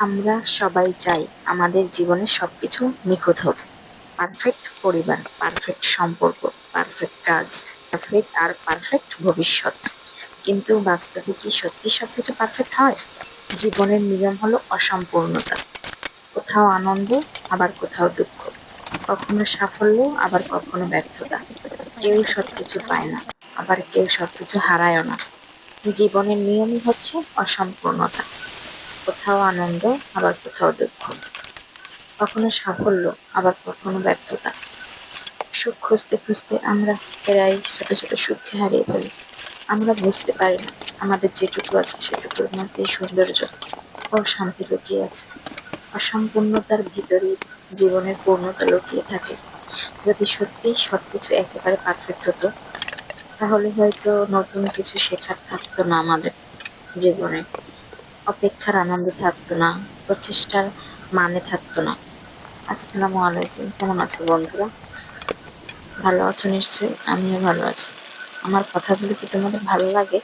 আমরা সবাই চাই আমাদের জীবনে সবকিছু নিখুঁত হোক। পারফেক্ট পরিবার, পারফেক্ট সম্পর্ক, পারফেক্ট কাজ, পারফেক্ট আর পারফেক্ট ভবিষ্যৎ। কিন্তু বাস্তবে কি সত্যি সবকিছু পারফেক্ট হয়? জীবনের নিয়ম হলো অসম্পূর্ণতা। কোথাও আনন্দ, আবার কোথাও দুঃখ। কখনো সাফল্য, আবার কখনো ব্যর্থতা। কেউ সবকিছু পায় না, আবার কেউ সবকিছু হারায়ও না। জীবনের নিয়মই হচ্ছে অসম্পূর্ণতা। কোথাও আনন্দ, আবার কোথাও দুঃখ। কখনো সাফল্য, আবার কখনো ব্যর্থতা। সুখ খুঁজতে খুঁজতে আমরা প্রায় ছোট ছোট সুখকে হারিয়ে ফেলি। আমরা বুঝতে পারি না, আমাদের যেটুকু আছে সেটুকুর মধ্যেই সৌন্দর্য ও শান্তি লুকিয়ে আছে। অসম্পূর্ণতার ভিতরেই জীবনের পূর্ণতা লুকিয়ে থাকে। যদি সত্যি সবকিছু একেবারে পারফেক্ট হতো, তাহলে হয়তো নতুন কিছু শেখার থাকতো না আমাদের জীবনে। অপেক্ষার আনন্দ থাকতো না, প্রচেষ্টার মানে থাকতো না। আসসালামু আলাইকুম, কেমন আছো বন্ধুরা? ভালো আছো নিশ্চয়ই? আমিও ভালো আছি। আমার কথাগুলো কি তোমাদের ভালো লাগে?